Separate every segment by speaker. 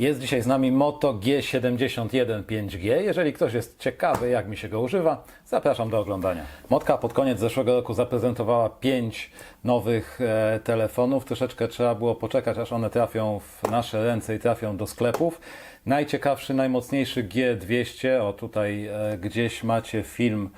Speaker 1: Jest dzisiaj z nami Moto G71 5G. Jeżeli ktoś jest ciekawy, jak mi się go używa, zapraszam do oglądania. Motka pod koniec zeszłego roku zaprezentowała pięć nowych e, telefonów. Troszeczkę trzeba było poczekać, aż one trafią w nasze ręce i trafią do sklepów. Najciekawszy, najmocniejszy G200, o tutaj e, gdzieś macie film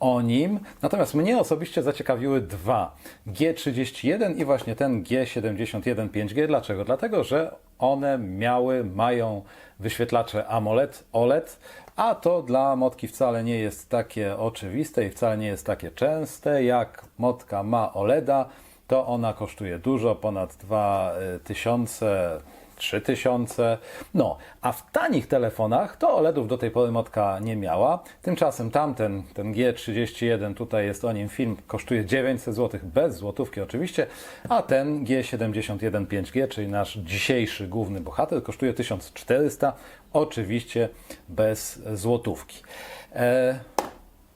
Speaker 1: o nim. Natomiast mnie osobiście zaciekawiły dwa. G31 i właśnie ten G71 5G. Dlaczego? Dlatego, że one miały, mają wyświetlacze AMOLED, OLED, a to dla motki wcale nie jest takie oczywiste i wcale nie jest takie częste. Jak motka ma OLEDa, to ona kosztuje dużo, ponad 2000 3000. No, a w tanich telefonach to OLEDów do tej pory Motka nie miała. Tymczasem tamten, ten G31, tutaj jest o nim film, kosztuje 900 zł, bez złotówki oczywiście, a ten G71 5G, czyli nasz dzisiejszy główny bohater, kosztuje 1400, oczywiście bez złotówki. E,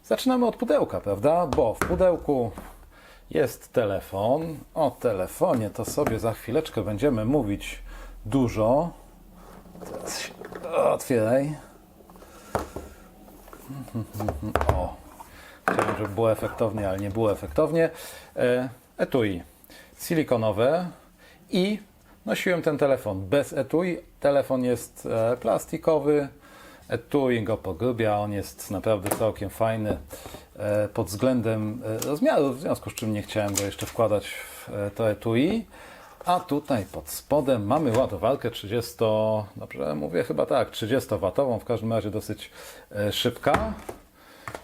Speaker 1: zaczynamy od pudełka, prawda? Bo w pudełku jest telefon. O telefonie to sobie za chwileczkę będziemy mówić dużo. Teraz się otwieraj. O, chciałem, żeby było efektownie, ale nie było efektownie. E, Etui silikonowe i nosiłem ten telefon bez etui. Telefon jest e, plastikowy. Etui go pogrubia, on jest naprawdę całkiem fajny e, pod względem rozmiaru, w związku z czym nie chciałem go jeszcze wkładać w to etui. A tutaj pod spodem mamy ładowarkę 30, dobrze mówię chyba tak, 30-watową, w każdym razie dosyć e, szybka,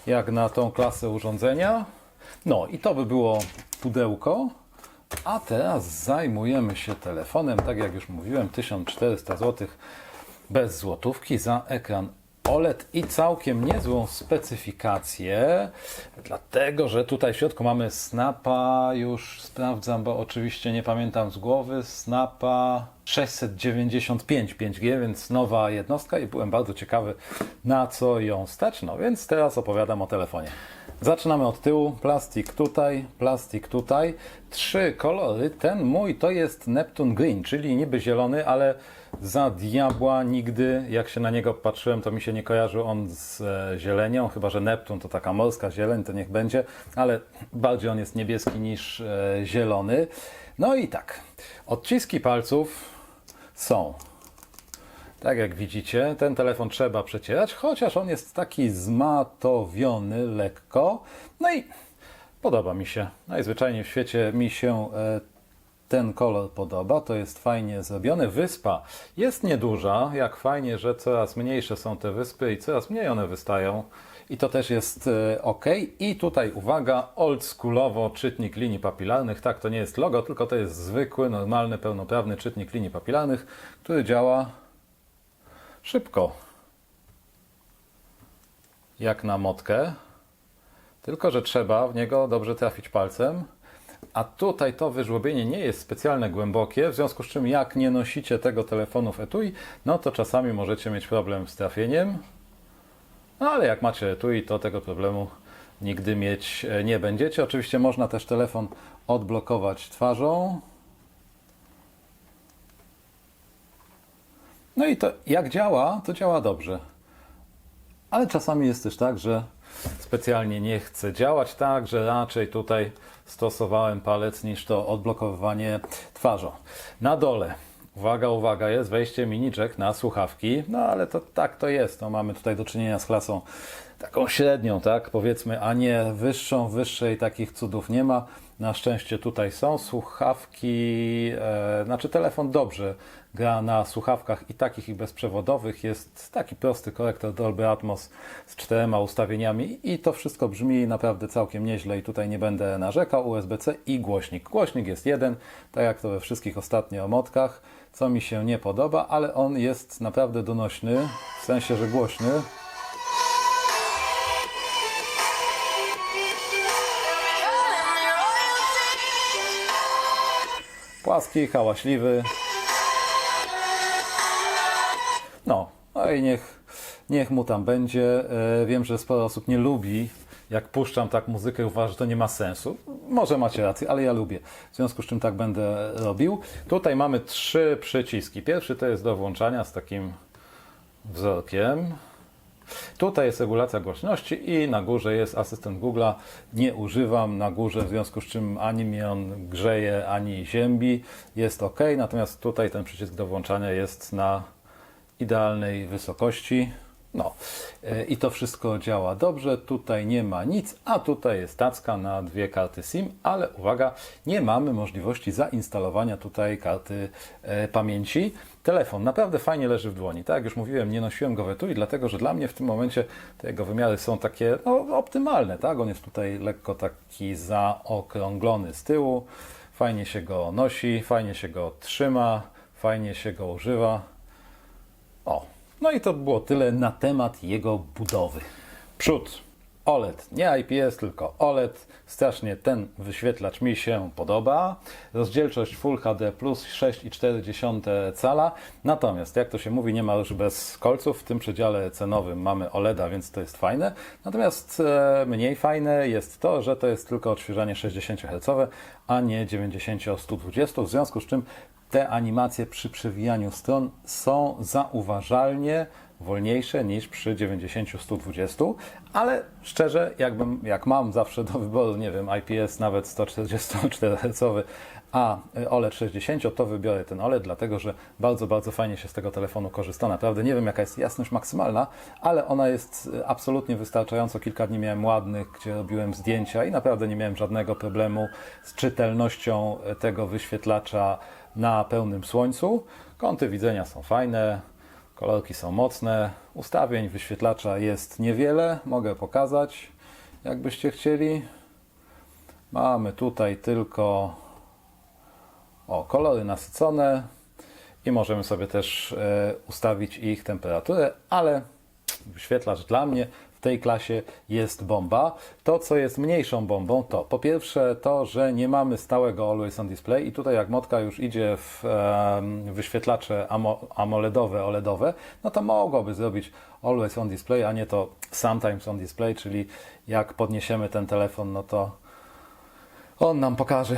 Speaker 1: jak na tą klasę urządzenia. No i to by było pudełko. A teraz zajmujemy się telefonem, tak jak już mówiłem, 1400 zł bez złotówki za ekran OLED i całkiem niezłą specyfikację, dlatego że tutaj w środku mamy Snapa, już sprawdzam, bo oczywiście nie pamiętam z głowy, Snapa 695 5G, więc nowa jednostka i byłem bardzo ciekawy na co ją stać, no więc teraz opowiadam o telefonie. Zaczynamy od tyłu, plastik tutaj, plastik tutaj, trzy kolory, ten mój to jest Neptune Green, czyli niby zielony, ale za diabła nigdy, jak się na niego patrzyłem, to mi się nie kojarzył on z e, zielenią, chyba że Neptun to taka morska zieleń, to niech będzie, ale bardziej on jest niebieski niż e, zielony. No i tak, odciski palców są. Tak jak widzicie, ten telefon trzeba przecierać, chociaż on jest taki zmatowiony lekko. No i podoba mi się. Najzwyczajniej w świecie mi się e, ten kolor podoba, to jest fajnie zrobione. Wyspa jest nieduża, jak fajnie, że coraz mniejsze są te wyspy i coraz mniej one wystają. I to też jest e, ok. I tutaj uwaga, oldschoolowo czytnik linii papilarnych. Tak, to nie jest logo, tylko to jest zwykły, normalny, pełnoprawny czytnik linii papilarnych, który działa szybko. Jak na motkę. Tylko, że trzeba w niego dobrze trafić palcem. A tutaj to wyżłobienie nie jest specjalnie głębokie, w związku z czym jak nie nosicie tego telefonu w etui, no to czasami możecie mieć problem z trafieniem. No ale jak macie etui, to tego problemu nigdy mieć e, nie będziecie. Oczywiście można też telefon odblokować twarzą. No i to jak działa, to działa dobrze. Ale czasami jest też tak, że specjalnie nie chce działać tak, że raczej tutaj stosowałem palec niż to odblokowywanie twarzą. Na dole, uwaga, uwaga, jest wejście mini jack na słuchawki, no ale to tak to jest. No, mamy tutaj do czynienia z klasą taką średnią, tak powiedzmy, a nie wyższą, wyższej takich cudów nie ma. Na szczęście tutaj są słuchawki, e, znaczy telefon dobrze gra na słuchawkach i takich i bezprzewodowych. Jest taki prosty korektor Dolby Atmos z czterema ustawieniami i to wszystko brzmi naprawdę całkiem nieźle i tutaj nie będę narzekał. USB-C i głośnik. Głośnik jest jeden, tak jak to we wszystkich ostatnio motkach, co mi się nie podoba, ale on jest naprawdę donośny, w sensie, że głośny. Płaski, hałaśliwy. No, no i niech, Niech mu tam będzie. E, Wiem, że sporo osób nie lubi, jak puszczam tak muzykę, uważa, że to nie ma sensu. Może macie rację, ale ja lubię. W związku z czym tak będę robił. Tutaj mamy trzy przyciski. Pierwszy to jest do włączania z takim wzorkiem. Tutaj jest regulacja głośności i na górze jest asystent Google'a. Nie używam na górze, w związku z czym ani mnie on grzeje, ani ziębi. Jest ok. Natomiast tutaj ten przycisk do włączania jest na idealnej wysokości. No E, i to wszystko działa dobrze. Tutaj nie ma nic, a tutaj jest tacka na dwie karty SIM, ale uwaga, nie mamy możliwości zainstalowania tutaj karty e, pamięci. Telefon naprawdę fajnie leży w dłoni. Tak jak już mówiłem, nie nosiłem go w etui, dlatego że dla mnie w tym momencie te jego wymiary są takie no, optymalne. Tak? On jest tutaj lekko taki zaokrąglony z tyłu. Fajnie się go nosi, fajnie się go trzyma, fajnie się go używa. O, no i to było tyle na temat jego budowy. Przód OLED, nie IPS, tylko OLED. Strasznie ten wyświetlacz mi się podoba. Rozdzielczość Full HD plus 6,4 cala. Natomiast, jak to się mówi, nie ma już bez kolców. W tym przedziale cenowym mamy OLEDa, więc to jest fajne. Natomiast e, mniej fajne jest to, że to jest tylko odświeżanie 60 Hz, a nie 90-120. W związku z czym te animacje przy przewijaniu stron są zauważalnie wolniejsze niż przy 90-120, ale szczerze, jakbym, jak mam zawsze do wyboru, nie wiem, IPS nawet 144 Hz, a OLED 60, to wybiorę ten OLED, dlatego że bardzo, bardzo fajnie się z tego telefonu korzysta. Naprawdę nie wiem, jaka jest jasność maksymalna, ale ona jest absolutnie wystarczająco. Kilka dni miałem ładnych, gdzie robiłem zdjęcia i naprawdę nie miałem żadnego problemu z czytelnością tego wyświetlacza na pełnym słońcu. Kąty widzenia są fajne, kolorki są mocne, ustawień wyświetlacza jest niewiele, mogę pokazać, jakbyście chcieli. Mamy tutaj tylko o, kolory nasycone i możemy sobie też e, ustawić ich temperaturę, ale wyświetlacz dla mnie tej klasie jest bomba. To, co jest mniejszą bombą, to po pierwsze to, że nie mamy stałego Always on Display i tutaj jak motka już idzie w wyświetlacze amo, AMOLEDowe, OLEDowe, no to mogłoby zrobić Always on Display, a nie to Sometimes on Display, czyli jak podniesiemy ten telefon, no to on nam pokaże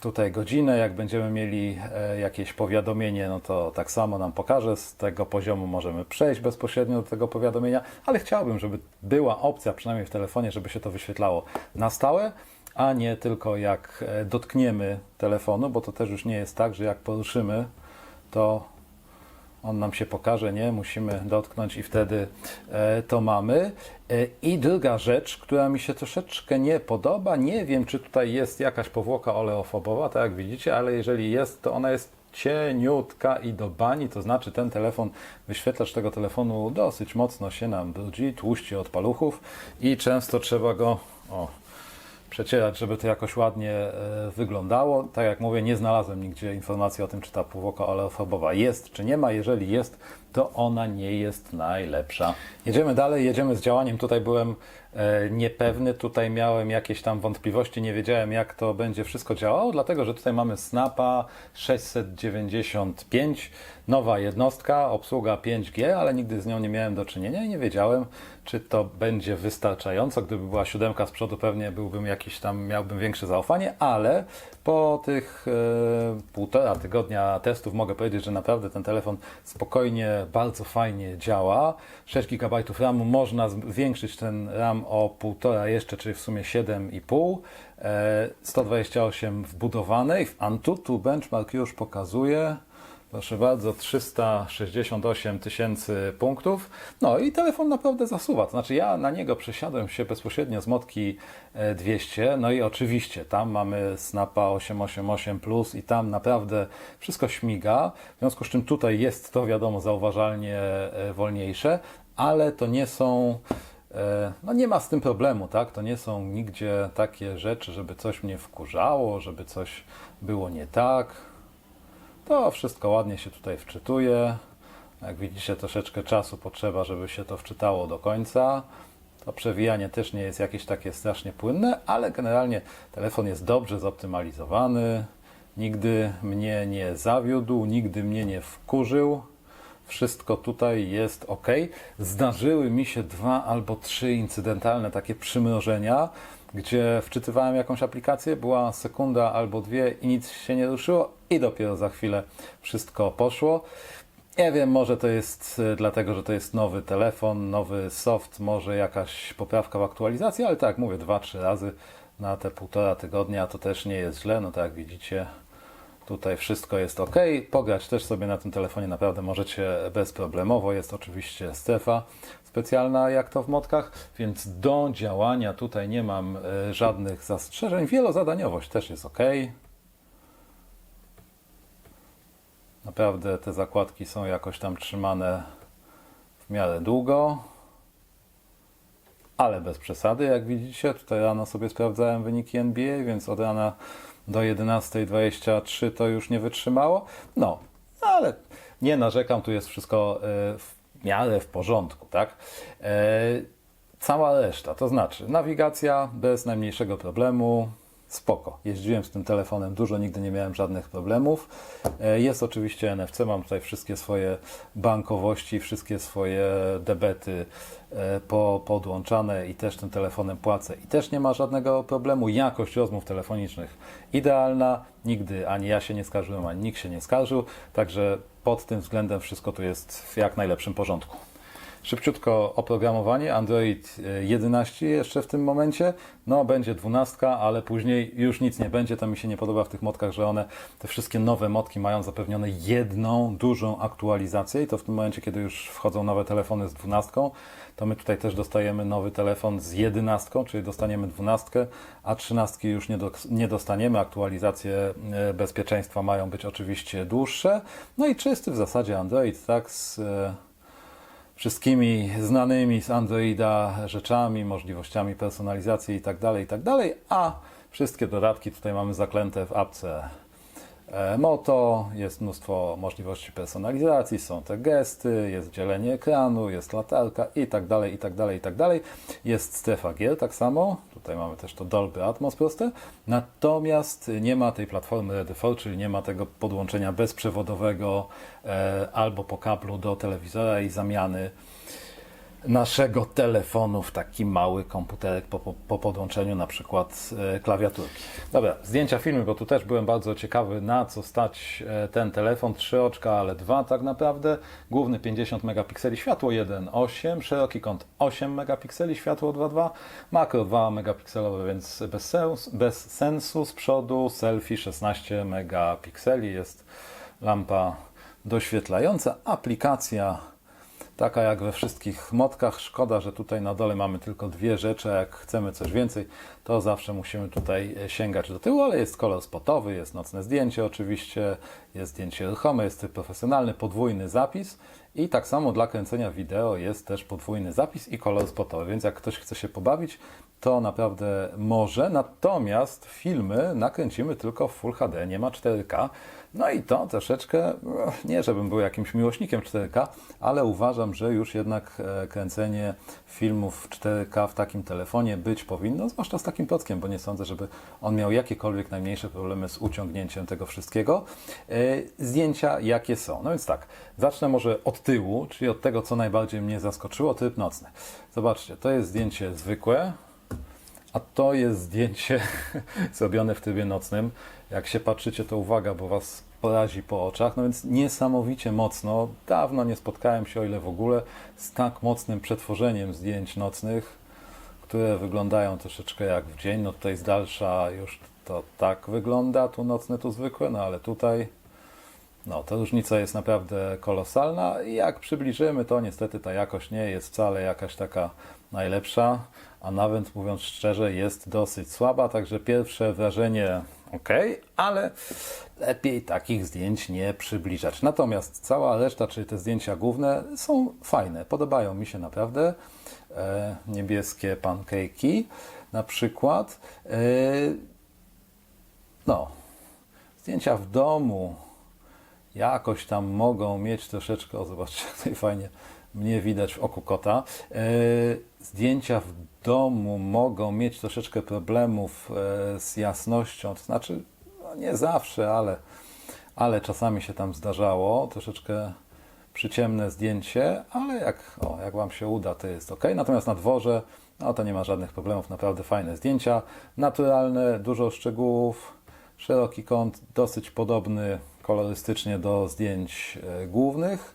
Speaker 1: tutaj godzinę. Jak będziemy mieli e, jakieś powiadomienie, no to tak samo nam pokaże. Z tego poziomu możemy przejść bezpośrednio do tego powiadomienia, ale chciałbym, żeby była opcja, przynajmniej w telefonie, żeby się to wyświetlało na stałe, a nie tylko jak e, dotkniemy telefonu, bo to też już nie jest tak, że jak poruszymy, to on nam się pokaże, nie? Musimy dotknąć i wtedy e, to mamy. E, I druga rzecz, która mi się troszeczkę nie podoba, nie wiem, czy tutaj jest jakaś powłoka oleofobowa, tak jak widzicie, ale jeżeli jest, to ona jest cieniutka i do bani, to znaczy ten telefon, wyświetlacz tego telefonu dosyć mocno się nam brudzi, tłuści od paluchów i często trzeba go, o, przecierać, żeby to jakoś ładnie e, wyglądało. Tak jak mówię, nie znalazłem nigdzie informacji o tym, czy ta powłoka oleofobowa jest, czy nie ma. Jeżeli jest, to ona nie jest najlepsza. Jedziemy dalej, jedziemy z działaniem. Tutaj byłem e, niepewny, tutaj miałem jakieś tam wątpliwości, nie wiedziałem jak to będzie wszystko działało, dlatego że tutaj mamy Snapa 695, nowa jednostka, obsługa 5G, ale nigdy z nią nie miałem do czynienia i nie wiedziałem, czy to będzie wystarczająco. Gdyby była siódemka z przodu, pewnie byłbym jakiś tam, miałbym większe zaufanie, ale po tych e, półtora tygodnia testów mogę powiedzieć, że naprawdę ten telefon spokojnie, bardzo fajnie działa. 6 GB RAMu, można zwiększyć ten RAM o półtora jeszcze, czyli w sumie 7,5. E, 128 wbudowanej. W Antutu benchmark już pokazuje. Proszę bardzo, 368 tysięcy punktów. No i telefon naprawdę zasuwa. To znaczy, ja na niego przesiadłem się bezpośrednio z Motki e, 200. No i oczywiście tam mamy Snapa 888 Plus i tam naprawdę wszystko śmiga. W związku z czym tutaj jest to wiadomo zauważalnie e, wolniejsze, ale to nie są. e, No nie ma z tym problemu, tak? To nie są nigdzie takie rzeczy, żeby coś mnie wkurzało, żeby coś było nie tak. To wszystko ładnie się tutaj wczytuje. Jak widzicie, troszeczkę czasu potrzeba, żeby się to wczytało do końca. To przewijanie też nie jest jakieś takie strasznie płynne, ale generalnie telefon jest dobrze zoptymalizowany. Nigdy mnie nie zawiódł, nigdy mnie nie wkurzył. Wszystko tutaj jest ok. Zdarzyły mi się dwa albo trzy incydentalne takie przymrożenia, gdzie wczytywałem jakąś aplikację, była sekunda albo dwie i nic się nie ruszyło, i dopiero za chwilę wszystko poszło. Nie wiem, może to jest e, dlatego, że to jest nowy telefon, nowy soft, może jakaś poprawka w aktualizacji, ale tak mówię, dwa, trzy razy na te półtora tygodnia to też nie jest źle. No tak jak widzicie, tutaj wszystko jest ok. Pograć też sobie na tym telefonie naprawdę możecie bezproblemowo. Jest oczywiście strefa specjalna, jak to w modkach, więc do działania tutaj nie mam e, żadnych zastrzeżeń. Wielozadaniowość też jest ok. Naprawdę te zakładki są jakoś tam trzymane w miarę długo, ale bez przesady, jak widzicie. Tutaj rano sobie sprawdzałem wyniki NBA, więc od rana do 11.23 to już nie wytrzymało. No, ale nie narzekam, tu jest wszystko e, w miarę w porządku, tak? E, Cała reszta, to znaczy nawigacja bez najmniejszego problemu, spoko. Jeździłem z tym telefonem dużo, nigdy nie miałem żadnych problemów. E, Jest oczywiście NFC, mam tutaj wszystkie swoje bankowości, wszystkie swoje debety po, podłączane i też tym telefonem płacę i też nie ma żadnego problemu. Jakość rozmów telefonicznych idealna, nigdy ani ja się nie skarżyłem, ani nikt się nie skarżył, także pod tym względem wszystko tu jest w jak najlepszym porządku. Szybciutko oprogramowanie. Android e, 11 jeszcze w tym momencie. No, będzie 12, ale później już nic nie będzie. To mi się nie podoba w tych modkach, że one, te wszystkie nowe modki mają zapewnione jedną dużą aktualizację i to w tym momencie, kiedy już wchodzą nowe telefony z 12, to my tutaj też dostajemy nowy telefon z 11, czyli dostaniemy 12, a 13 już nie, do, nie dostaniemy. Aktualizacje e, bezpieczeństwa mają być oczywiście dłuższe. No i czysty w zasadzie Android, tak, z e, wszystkimi znanymi z Androida rzeczami, możliwościami personalizacji itd., itd., a wszystkie dodatki tutaj mamy zaklęte w apce Moto, jest mnóstwo możliwości personalizacji, są te gesty, jest dzielenie ekranu, jest latarka i tak dalej, i tak dalej, i tak dalej. Jest strefa gier tak samo, tutaj mamy też to Dolby Atmos proste, natomiast nie ma tej platformy RDV, czyli nie ma tego podłączenia bezprzewodowego e, albo po kablu do telewizora i zamiany naszego telefonu w taki mały komputerek po, po, po podłączeniu na przykład e, klawiaturki. Dobra, zdjęcia, filmy, bo tu też byłem bardzo ciekawy na co stać e, ten telefon. Trzy oczka, ale dwa tak naprawdę. Główny 50 megapikseli, światło 1.8, szeroki kąt 8 megapikseli, światło 2.2, makro 2 megapikselowe, więc bez, bez sensu. Z przodu selfie 16 megapikseli, jest lampa doświetlająca, aplikacja taka jak we wszystkich modkach. Szkoda, że tutaj na dole mamy tylko dwie rzeczy. a Jak chcemy coś więcej, to zawsze musimy tutaj e, sięgać do tyłu, ale jest kolor spotowy, jest nocne zdjęcie oczywiście, jest zdjęcie ruchome, jest tryb profesjonalny, podwójny zapis i tak samo dla kręcenia wideo jest też podwójny zapis i kolor spotowy, więc jak ktoś chce się pobawić, to naprawdę może. Natomiast filmy nakręcimy tylko w Full HD, nie ma 4K. No i to troszeczkę, nie żebym był jakimś miłośnikiem 4K, ale uważam, że już jednak e, kręcenie filmów w 4K w takim telefonie być powinno, zwłaszcza z takim prockiem, bo nie sądzę, żeby on miał jakiekolwiek najmniejsze problemy z uciągnięciem tego wszystkiego. E, Zdjęcia jakie są? No więc tak, zacznę może od tyłu, czyli od tego, co najbardziej mnie zaskoczyło, tryb nocny. Zobaczcie, to jest zdjęcie zwykłe, a to jest zdjęcie zrobione w trybie nocnym. Jak się patrzycie, to uwaga, bo Was porazi po oczach. No więc niesamowicie mocno. Dawno nie spotkałem się, o ile w ogóle, z tak mocnym przetworzeniem zdjęć nocnych, które wyglądają troszeczkę jak w dzień. No tutaj z dalsza już to tak wygląda, tu nocne, tu zwykłe, no ale tutaj no, ta różnica jest naprawdę kolosalna i jak przybliżymy, to niestety ta jakość nie jest wcale jakaś taka najlepsza, a nawet mówiąc szczerze, jest dosyć słaba, także pierwsze wrażenie ok, ale lepiej takich zdjęć nie przybliżać. Natomiast cała reszta, czyli te zdjęcia główne, są fajne, podobają mi się naprawdę. E, niebieskie pancake'i na przykład. E, no, zdjęcia w domu jakoś tam mogą mieć troszeczkę, o zobaczcie, tutaj fajnie mnie widać w oku kota. E, Zdjęcia w domu mogą mieć troszeczkę problemów e, z jasnością, to znaczy no nie zawsze, ale, ale czasami się tam zdarzało. Troszeczkę przyciemne zdjęcie, ale jak, o, jak Wam się uda, to jest ok. Natomiast na dworze, no to nie ma żadnych problemów, naprawdę fajne zdjęcia. Naturalne, dużo szczegółów, szeroki kąt, dosyć podobny kolorystycznie do zdjęć e, głównych.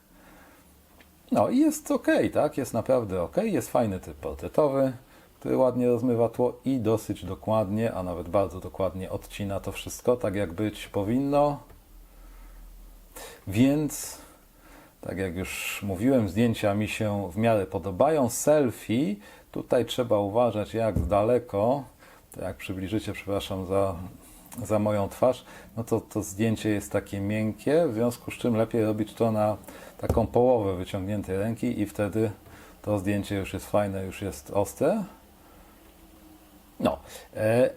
Speaker 1: No i jest ok, tak? Jest naprawdę ok. Jest fajny typ portretowy, który ładnie rozmywa tło i dosyć dokładnie, a nawet bardzo dokładnie odcina to wszystko, tak jak być powinno. Więc, tak jak już mówiłem, zdjęcia mi się w miarę podobają. Selfie, tutaj trzeba uważać jak daleko, to jak przybliżycie, przepraszam za, za moją twarz, no to to zdjęcie jest takie miękkie, w związku z czym lepiej robić to na taką połowę wyciągniętej ręki i wtedy to zdjęcie już jest fajne, już jest ostre. No, e,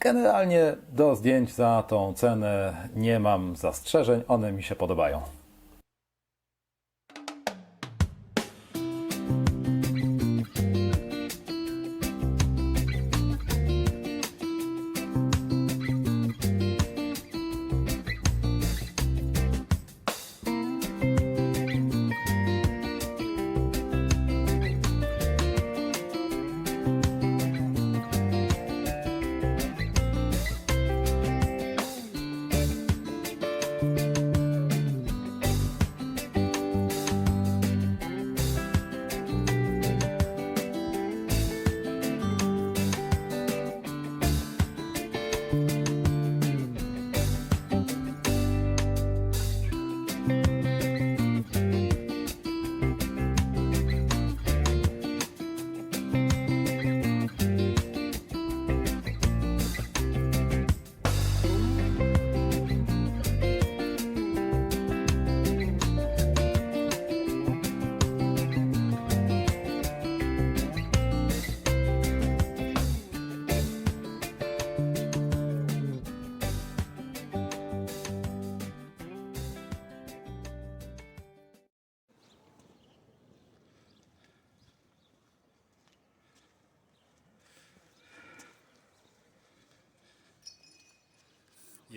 Speaker 1: generalnie do zdjęć za tą cenę nie mam zastrzeżeń, one mi się podobają.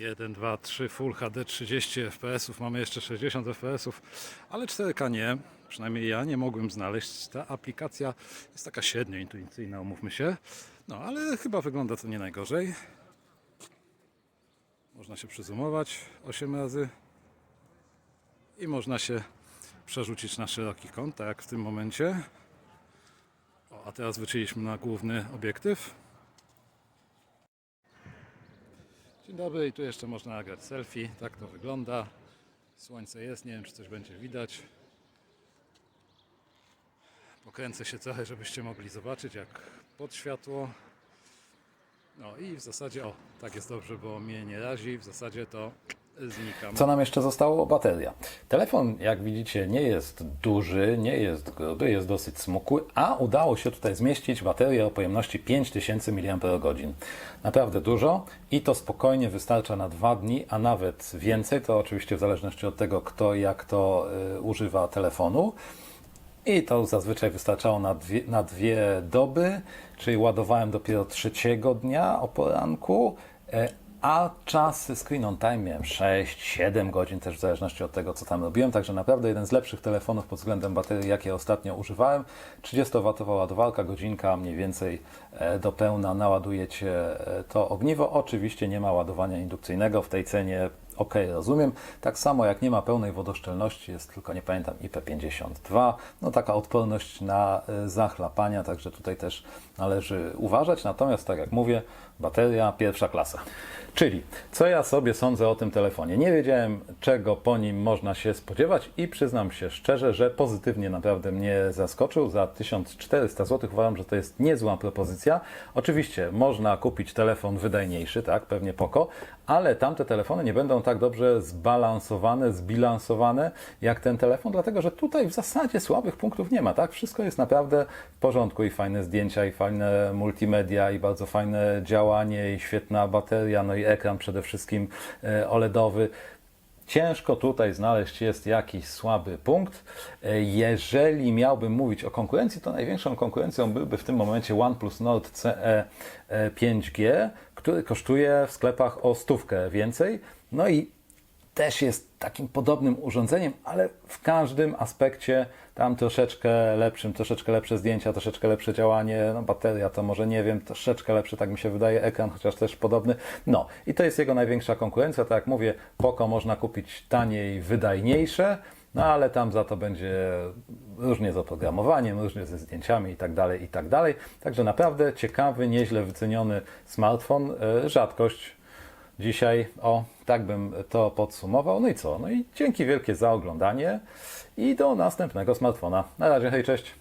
Speaker 1: Jeden, dwa, trzy, Full HD 30 fps, mamy jeszcze 60 fps, ale 4K nie, przynajmniej ja nie mogłem znaleźć. Ta aplikacja jest taka średnio intuicyjna, umówmy się, no ale chyba wygląda to nie najgorzej. Można się przyzumować 8 razy i można się przerzucić na szeroki kąt, tak jak w tym momencie. O, a teraz wróciliśmy na główny obiektyw. Dzień dobry i tu jeszcze można nagrać selfie. Tak to wygląda. Słońce jest, nie wiem czy coś będzie widać. Pokręcę się trochę, żebyście mogli zobaczyć jak pod światło. No i w zasadzie, o, tak jest dobrze, bo mnie nie razi. W zasadzie to znikam. Co nam jeszcze zostało? Bateria. Telefon, jak widzicie, nie jest duży, nie jest gruby, jest dosyć smukły, a udało się tutaj zmieścić baterię o pojemności 5000 mAh. Naprawdę dużo i to spokojnie wystarcza na dwa dni, a nawet więcej. To oczywiście w zależności od tego, kto jak to y, używa telefonu. I to zazwyczaj wystarczało na dwie, na dwie doby, czyli ładowałem dopiero trzeciego dnia o poranku, e, a czasy screen on time miałem 6-7 godzin, też w zależności od tego, co tam robiłem. Także naprawdę jeden z lepszych telefonów pod względem baterii, jakie ostatnio używałem. 30W ładowarka, godzinka mniej więcej e, do pełna naładujecie to ogniwo. Oczywiście nie ma ładowania indukcyjnego w tej cenie Ok, rozumiem. Tak samo jak nie ma pełnej wodoszczelności, jest tylko, nie pamiętam, IP52. No taka odporność na e, zachlapania, także tutaj też należy uważać. Natomiast, tak jak mówię, bateria pierwsza klasa. Czyli, co ja sobie sądzę o tym telefonie? Nie wiedziałem, czego po nim można się spodziewać i przyznam się szczerze, że pozytywnie naprawdę mnie zaskoczył. Za 1400 zł uważam, że to jest niezła propozycja. Oczywiście można kupić telefon wydajniejszy, tak, pewnie Poco, ale tamte telefony nie będą tak dobrze zbalansowane, zbilansowane jak ten telefon, dlatego że tutaj w zasadzie słabych punktów nie ma, tak? Wszystko jest naprawdę w porządku i fajne zdjęcia, i fajne multimedia, i bardzo fajne działanie, i świetna bateria, no i ekran przede wszystkim e, OLEDowy. Ciężko tutaj znaleźć jest jakiś słaby punkt. E, Jeżeli miałbym mówić o konkurencji, to największą konkurencją byłby w tym momencie OnePlus Nord CE 5G, który kosztuje w sklepach o stówkę więcej. No i też jest takim podobnym urządzeniem, ale w każdym aspekcie tam troszeczkę lepszym, troszeczkę lepsze zdjęcia, troszeczkę lepsze działanie, no bateria to może nie wiem, troszeczkę lepszy, tak mi się wydaje, ekran chociaż też podobny. No i to jest jego największa konkurencja, tak jak mówię, Poco można kupić taniej, wydajniejsze, no ale tam za to będzie różnie z oprogramowaniem, różnie ze zdjęciami i tak dalej, i tak dalej. Także naprawdę ciekawy, nieźle wyceniony smartfon, e, rzadkość dzisiaj. O, tak bym to podsumował. No i co? No i dzięki wielkie za oglądanie i do następnego smartfona. Na razie, hej, cześć.